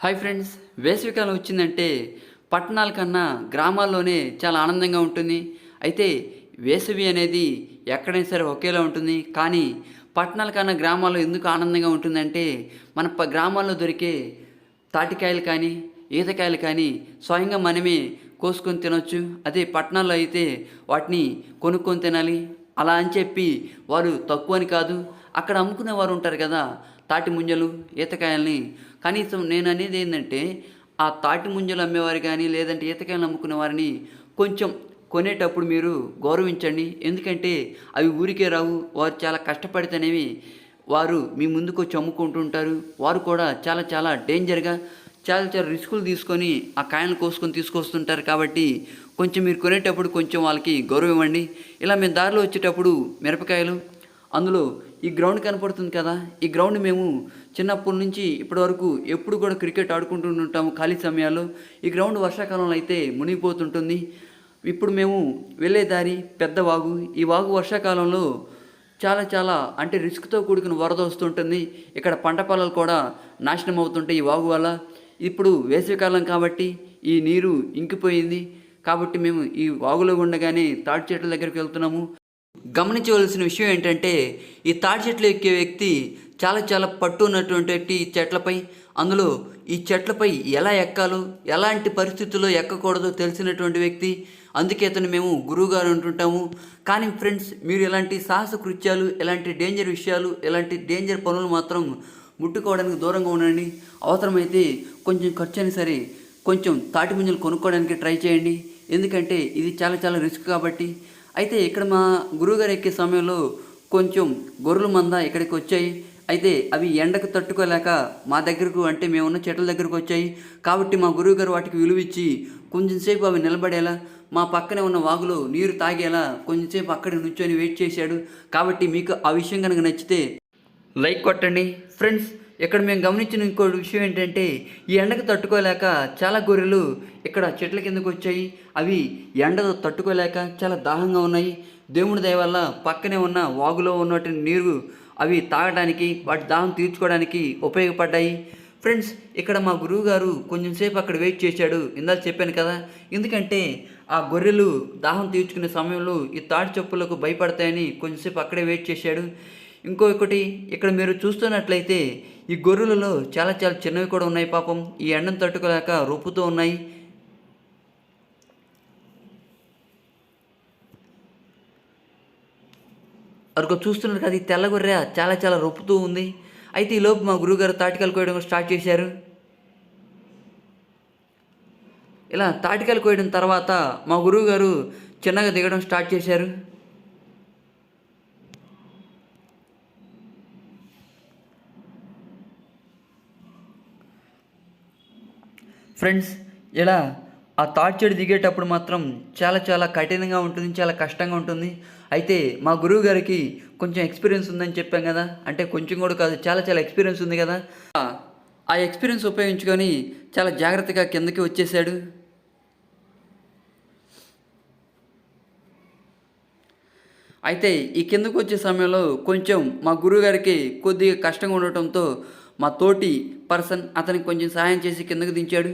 Hi friends వేసవికాలం వచ్చిందంటే పట్టణాల కన్నా గ్రామాల్లోనే చాలా ఆనందంగా ఉంటుంది. అయితే వేసవి అనేది ఎక్కడైనా సరే ఒకేలా ఉంటుంది. కానీ పట్టణాల కన్నా గ్రామాల్లో ఎందుకు ఆనందంగా ఉంటుందంటే మన ప గ్రామాల్లో దొరికే తాటికాయలు కానీ ఈతకాయలు కానీ స్వయంగా మనమే కోసుకొని తినొచ్చు. అదే పట్టణాల్లో అయితే వాటిని కొనుక్కొని తినాలి. అలా అని చెప్పి వారు తక్కువ అని కాదు. అక్కడ అమ్ముకునే వారు ఉంటారు కదా తాటి ముంజలు ఈతకాయల్ని కనీసం నేను అనేది ఏంటంటే ఆ తాటి ముంజలు అమ్మేవారు కానీ లేదంటే ఈతకాయలు అమ్ముకునే వారిని కొంచెం కొనేటప్పుడు మీరు గౌరవించండి. ఎందుకంటే అవి ఊరికే రావు. వారు చాలా కష్టపడితేనేవి వారు మీ ముందుకు వచ్చి అమ్ముకుంటుంటారు వారు కూడా చాలా చాలా డేంజర్గా చాలా చాలా రిస్కులు తీసుకొని ఆ కాయలను కోసుకొని తీసుకొస్తుంటారు కాబట్టి కొంచెం మీరు కొనేటప్పుడు కొంచెం వాళ్ళకి గౌరవం ఇవ్వండి. ఇలా మేము దారిలో వచ్చేటప్పుడు మిరపకాయలు అందులో ఈ గ్రౌండ్ కనపడుతుంది కదా? ఈ గ్రౌండ్ మేము చిన్నప్పటి నుంచి ఇప్పటి వరకు ఎప్పుడు కూడా క్రికెట్ ఆడుకుంటూ ఉంటాము ఖాళీ సమయాల్లో. ఈ గ్రౌండ్ వర్షాకాలంలో అయితే మునిగిపోతుంటుంది. ఇప్పుడు మేము వెళ్ళే దారి పెద్ద వాగు. ఈ వాగు వర్షాకాలంలో చాలా చాలా అంటే రిస్క్తో కూడుకున్న వరద వస్తుంటుంది. ఇక్కడ పంట పొలాలు కూడా నాశనం అవుతుంటాయి ఈ వాగు వల్ల. ఇప్పుడు వేసవికాలం కాబట్టి ఈ నీరు ఇంకిపోయింది. కాబట్టి మేము ఈ వాగులో ఉండగానే తాటి చెట్ల దగ్గరికి వెళ్తున్నాము. గమనించవలసిన విషయం ఏంటంటే ఈ తాటి చెట్లు ఎక్కే వ్యక్తి చాలా చాలా పట్టు ఉన్నటువంటి ఈ చెట్లపై. అందులో ఈ చెట్లపై ఎలా ఎక్కాలో ఎలాంటి పరిస్థితుల్లో ఎక్కకూడదో తెలిసినటువంటి వ్యక్తి. అందుకే అతను మేము గురువుగారు అంటుంటాము. కానీ ఫ్రెండ్స్ మీరు ఇలాంటి సాహస కృత్యాలు ఇలాంటి డేంజర్ విషయాలు ఇలాంటి డేంజర్ పనులు మాత్రం ముట్టుకోవడానికి దూరంగా ఉండండి. అవసరమైతే కొంచెం ఖర్చు అయినా సరే కొంచెం తాటి ముంజలు కొనుక్కోవడానికి ట్రై చేయండి. ఎందుకంటే ఇది చాలా చాలా రిస్క్ కాబట్టి అయితే ఇక్కడ మా గురువుగారు ఎక్కే సమయంలో కొంచెం గొర్రెల మంద ఇక్కడికి వచ్చాయి. అయితే అవి ఎండకు తట్టుకోలేక మా దగ్గరకు అంటే మేమున్న చెట్ల దగ్గరకు వచ్చాయి. కాబట్టి మా గురువుగారు వాటికి విలువిచ్చి కొంచెంసేపు అవి నిలబడేలా మా పక్కనే ఉన్న వాగులో నీరు తాగేలా కొంచెంసేపు అక్కడ నుంచొని వెయిట్ చేశాడు. కాబట్టి మీకు ఆ విషయం కనుక నచ్చితే లైక్ కొట్టండి. ఫ్రెండ్స్ ఇక్కడ మేము గమనించిన ఇంకో విషయం ఏంటంటే ఈ ఎండకు తట్టుకోలేక చాలా గొర్రెలు ఇక్కడ చెట్ల కిందకు వచ్చాయి. అవి ఎండకు తట్టుకోలేక చాలా దాహంగా ఉన్నాయి. దేవుడి దయ వల్ల పక్కనే ఉన్న వాగులో ఉన్నటి నీరు అవి తాగడానికి వాటి దాహం తీర్చుకోవడానికి ఉపయోగపడ్డాయి. ఫ్రెండ్స్ ఇక్కడ మా గురువు గారు కొంచెం సేపు అక్కడ వెయిట్ చేశాడు. ఇందాక చెప్పాను కదా. ఎందుకంటే ఆ గొర్రెలు దాహం తీర్చుకునే సమయంలో ఈ తాటి చెప్పులకు భయపడతాయని కొంచెంసేపు అక్కడే వెయిట్ చేశాడు. ఇంకొకటి ఇక్కడ మీరు చూస్తున్నట్లయితే ఈ గొర్రెలలో చాలా చాలా చిన్నవి కూడా ఉన్నాయి పాపం. ఈ ఎండను తట్టుకోలేక రొప్పుతూ ఉన్నాయి. అరకు చూస్తున్నారు కదా ఈ తెల్ల గొర్రె చాలా చాలా రొప్పుతూ ఉంది. అయితే ఈ లోపు మా గురువుగారు తాటికాలు కోయడం స్టార్ట్ చేశారు. ఇలా తాటికాలు కోయడం తర్వాత మా గురువుగారు చిన్నగా దిగడం స్టార్ట్ చేశారు. ఫ్రెండ్స్ ఇలా ఆ థాట్ చెడు దిగేటప్పుడు మాత్రం చాలా చాలా కఠినంగా ఉంటుంది చాలా కష్టంగా ఉంటుంది. అయితే మా గురువు గారికి కొంచెం ఎక్స్పీరియన్స్ ఉందని చెప్పాం కదా. అంటే కొంచెం కూడా కాదు చాలా చాలా ఎక్స్పీరియన్స్ ఉంది కదా. ఆ ఎక్స్పీరియన్స్ ఉపయోగించుకొని చాలా జాగ్రత్తగా కిందకి వచ్చేసాడు అయితే ఈ కిందకు వచ్చే సమయంలో కొంచెం మా గురువుగారికి కొద్దిగా కష్టంగా ఉండటంతో మా తోటి పర్సన్ అతనికి కొంచెం సహాయం చేసి కిందకు దించాడు.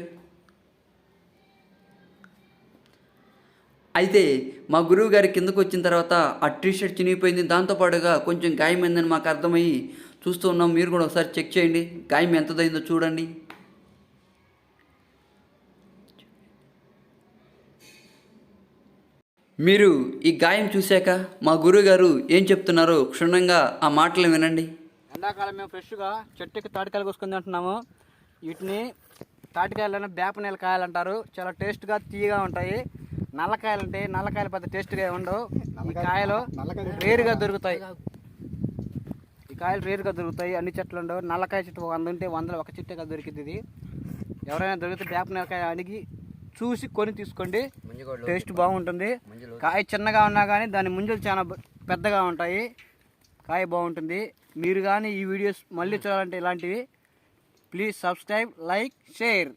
అయితే మా గురువు గారి కిందకు వచ్చిన తర్వాత ఆ టీ షర్ట్ చినిగిపోయింది దాంతోపాటుగా కొంచెం గాయమైందని మాకు అర్థమయ్యి చూస్తూ ఉన్నాం. మీరు కూడా ఒకసారి చెక్ చేయండి. గాయం ఎంతదైందో చూడండి. మీరు ఈ గాయం చూశాక మా గురువుగారు ఏం చెప్తున్నారో క్షుణ్ణంగా ఆ మాటలు వినండి. ఎండాకాలం మేము ఫ్రెష్గా చెట్టుకి తాటికాయలు కోసుకొని తింటున్నాము. వీటిని తాటికాయలను వేప నీళ్ళ కాయలు అంటారు చాలా టేస్ట్గా తీయగా ఉంటాయి. నల్లకాయలు అంటే నల్లకాయలు పెద్ద టేస్ట్గా ఉండవు. ఈ కాయలు రేరుగా దొరుకుతాయి. ఈ కాయలు రేరుగా దొరుకుతాయి. అన్ని చెట్లు ఉండవు. నల్లకాయ చెట్టు వంద ఉంటే వందలు ఒక చెట్టుగా దొరికింది ఇది. ఎవరైనా దొరికితే వేప నీలకాయ అడిగి చూసి కొని తీసుకోండి. టేస్ట్ బాగుంటుంది. కాయ చిన్నగా ఉన్నా కానీ దాని ముంజలు చాలా పెద్దగా ఉంటాయి. కాయ బాగుంటుంది. మీరు కానీ ఈ వీడియోస్ మళ్ళీ చూడాలంటే ఇలాంటివి ప్లీజ్ సబ్స్క్రైబ్ లైక్ షేర్